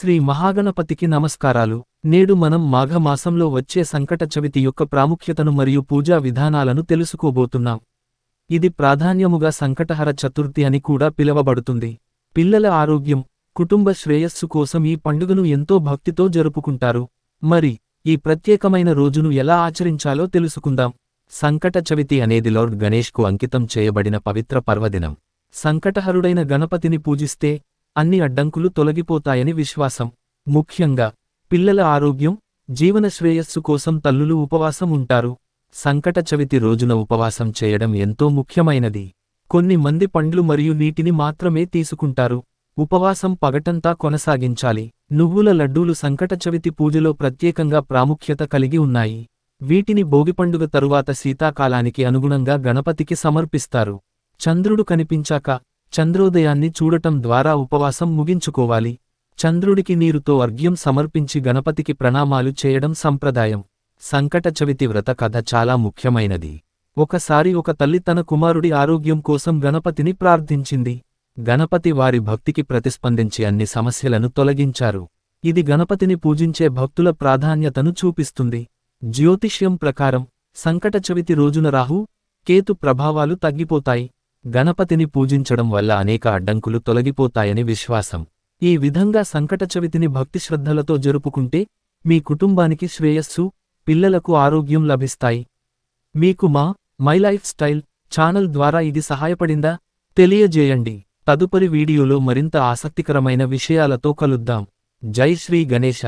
శ్రీ మహాగణపతికి నమస్కారాలు. నేడు మనం మాఘమాసంలో వచ్చే సంకట చవితి యొక్క ప్రాముఖ్యతను మరియు పూజా విధానాలను తెలుసుకోబోతున్నాం. ఇది ప్రాధాన్యముగా సంకటహర చతుర్థి అని కూడా పిలవబడుతుంది. పిల్లల ఆరోగ్యం కుటుంబ శ్రేయస్సు కోసం ఈ పండుగను ఎంతో భక్తితో జరుపుకుంటారు. మరి ఈ ప్రత్యేకమైన రోజును ఎలా ఆచరించాలో తెలుసుకుందాం. సంకట చవితి అనేది లార్డ్ గణేష్కు అంకితం చేయబడిన పవిత్ర పర్వదినం. సంకటహరుడైన గణపతిని పూజిస్తే అన్ని అడ్డంకులు తొలగిపోతాయని విశ్వాసం. ముఖ్యంగా పిల్లల ఆరోగ్యం జీవన శ్రేయస్సు కోసం తల్లులు ఉపవాసం ఉంటారు. సంకట చవితి రోజున ఉపవాసం చేయడం ఎంతో ముఖ్యమైనది. కొన్ని మంది పండ్లు మరియు నీటిని మాత్రమే తీసుకుంటారు. ఉపవాసం పగటంతా కొనసాగించాలి. నువ్వుల లడ్డూలు సంకట చవితి పూజలో ప్రత్యేకంగా ప్రాముఖ్యత కలిగి ఉన్నాయి. వీటిని భోగిపండుగ తరువాత శీతాకాలానికి అనుగుణంగా గణపతికి సమర్పిస్తారు. చంద్రుడు కనిపించాక చంద్రోదయాన్ని చూడటం ద్వారా ఉపవాసం ముగించుకోవాలి. చంద్రుడికి నీరుతో అర్ఘ్యం సమర్పించి గణపతికి ప్రణామాలు చేయడం సంప్రదాయం. సంకట చవితి వ్రత కథ చాలా ముఖ్యమైనది. ఒకసారి ఒక తల్లి తన కుమారుడి ఆరోగ్యం కోసం గణపతిని ప్రార్థించింది. గణపతి వారి భక్తికి ప్రతిస్పందించి అన్ని సమస్యలను తొలగించారు. ఇది గణపతిని పూజించే భక్తుల ప్రాధాన్యతను చూపిస్తుంది. జ్యోతిష్యం ప్రకారం సంకట చవితి రోజున రాహు కేతు ప్రభావాలు తగ్గిపోతాయి. గణపతిని పూజించడం వల్ల అనేక అడ్డంకులు తొలగిపోతాయని విశ్వాసం. ఈ విధంగా సంకట చవితిని భక్తి శ్రద్ధలతో జరుపుకుంటే మీ కుటుంబానికి శ్రేయస్సు పిల్లలకు ఆరోగ్యం లభిస్తాయి. మీకు మా మై లైఫ్ స్టైల్ ఛానల్ ద్వారా ఇది సహాయపడిందా? తెలియజేయండి. తదుపరి వీడియోలో మరింత ఆసక్తికరమైన విషయాలతో కలుద్దాం. జై శ్రీ గణేశ.